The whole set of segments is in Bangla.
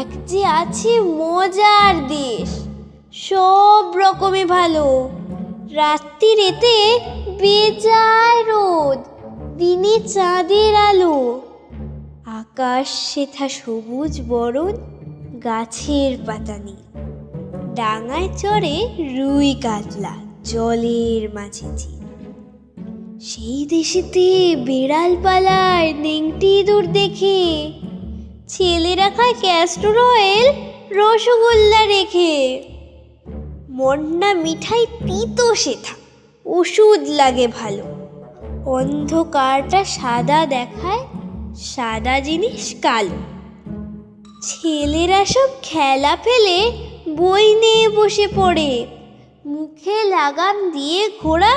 এক যে আছে মজার দেশ, সব রকমে ভালো। রাত্রিরেতে বেজায় রোদ, দিনে চাঁদের আলো। আকাশ সেথা সবুজ বরণ, গাছের পাতা নীল। ডাঙায় চড়ে রুই কাতলা, জলের মাঝে ঝিল। সেই দেশেতে বেড়াল পালায় নেংটি দূর দেখে। ছেলেরা খায় ক্যাস্টর অয়েল রসগোল্লা রেখে। মন্না মিঠাই তিতো সেথা, ওষুধ লাগে ভালো। অন্ধকারটা সাদা দেখায়, সাদা জিনিস কালো। ছেলেরা সব খেলা ফেলে বই নিয়ে বসে পড়ে। মুখে লাগাম দিয়ে ঘোড়া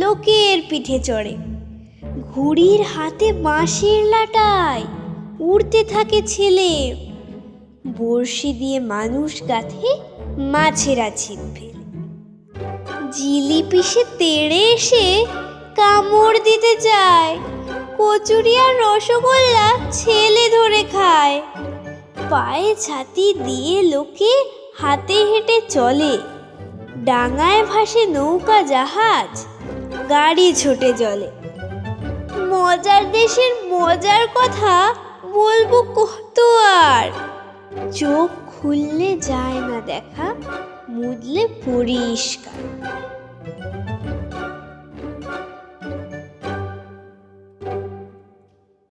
লোকের পিঠে চড়ে। ঘুড়ির হাতে বাঁশের লাটায় উড়তে থাকে ছেলে। বড়শি দিয়ে মানুষ গাথে মাছেরা ছিপ। ফেলে জিলিপি সে তেড়ে এসে কামড় দিতে যায়। কচুরি আর রসগোল্লা ছেলে ধরে খায়। পায়ে ছাতি দিয়ে লোকে হাতে হেঁটে চলে। ডাঙায় ভাসে নৌকা জাহাজ। গাড়ি ছুটে জলে মজার দেশের মজার কথা বলব কত আর? চোখ খুললে যায় না দেখা, মুদলে পরিষ্কার।